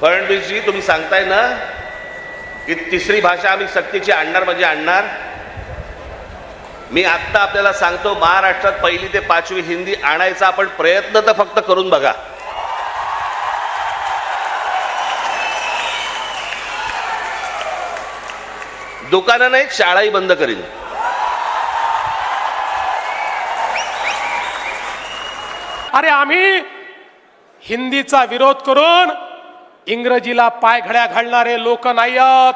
फडणवीसजी तुम्ही सांगताय ना की तिसरी भाषा आम्ही सक्तीची आणणार म्हणजे आणणार. मी आत्ता आपल्याला सांगतो महाराष्ट्रात पहिली ते पाचवी हिंदी आणायचा आपण प्रयत्न तर फक्त करून बघा. दुकानं नाहीत शाळाही बंद करीन. अरे आम्ही हिंदीचा विरोध करून इंग्रजीला पायघड्या घालणारे लोक नाही आहोत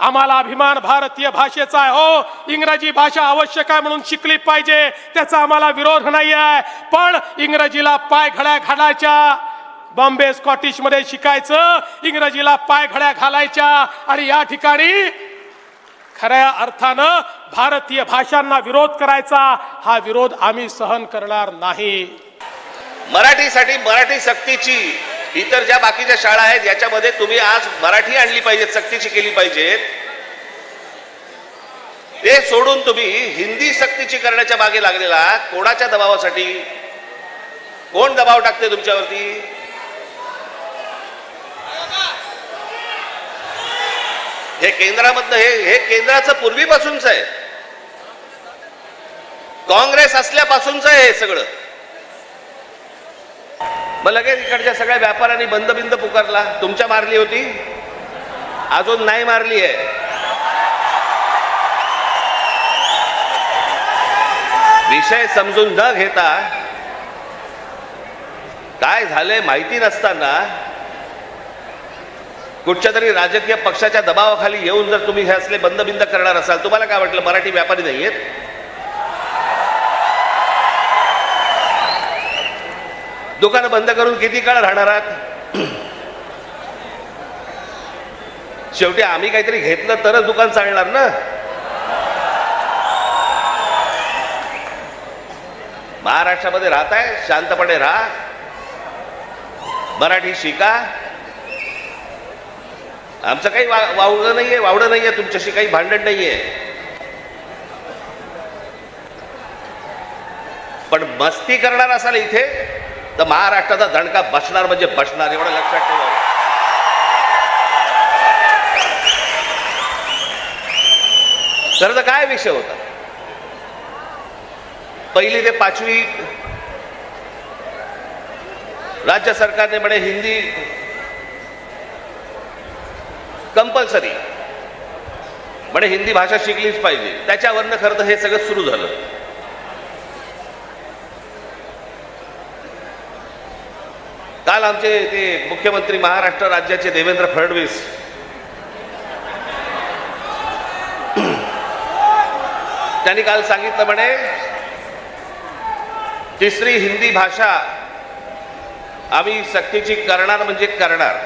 आम्हाला अभिमान भारतीय भाषेचा आहे हो. इंग्रजी भाषा आवश्यक आहे म्हणून शिकली पाहिजे. त्याचा आम्हाला विरोध नाही आहे पण इंग्रजीला पायघड्या घालायच्या. बॉम्बे स्कॉटिशमध्ये शिकायचं. इंग्रजीला पायघड्या घालायच्या. आणि या ठिकाणी खऱ्या अर्थानं भारतीय भाषांना विरोध करायचा. हा विरोध आम्ही सहन करणार नाही. मराठीसाठी मराठी सक्तीची इतर ज्या बाकीच्या शाळा आहेत याच्यामध्ये तुम्ही आज मराठी आणली पाहिजेत सक्तीची केली पाहिजेत ते सोडून तुम्ही हिंदी सक्तीची करण्याच्या मागे लागलेला कोणाच्या दबावासाठी? कोण दबाव टाकते तुमच्यावरती? हे केंद्रामधलं हे हे केंद्राचं पूर्वीपासूनच आहे. काँग्रेस असल्यापासूनच आहे हे सगळं. मग लगेच इकडच्या सगळ्या व्यापाऱ्यांनी बंद बिंद पुकारला. तुमच्या मारली होती? अजून नाही मारली आहे. विषय समजून न घेता काय झालंय माहिती नसताना कुठच्या तरी राजकीय पक्षाच्या दबावाखाली येऊन जर तुम्ही हे असले बंद बिंद करणार असाल तुम्हाला काय वाटलं मराठी व्यापारी नाहीयेत? दुकान बंद करून किती काळ राहणार आहात? शेवटी आम्ही काहीतरी घेतलं तरच दुकान चालणार ना? महाराष्ट्रामध्ये राहताय शांतपणे राहा. मराठी शिका. आमचं काही वा वावडं नाहीये वावडं नाहीये तुमच्याशी काही भांडण नाहीये. पण मस्ती करणार असाल इथे तर महाराष्ट्राचा दणका बसणार म्हणजे बसणार एवढं लक्षात ठेवा. तर तर काय विषय होता? पहिली ते पाचवी राज्य सरकारने म्हणे हिंदी कंपल्सरी म्हणे हिंदी भाषा शिकलीच पाहिजे. त्याच्यावरनं खरं तर हे सगळं सुरू झालं. काल आमचे ते मुख्यमंत्री महाराष्ट्र राज्याचे देवेंद्र फडणवीस. त्यांनी काल सांगितलं म्हणे तिसरी हिंदी भाषा आम्ही सक्तीची करणार म्हणजे करणार.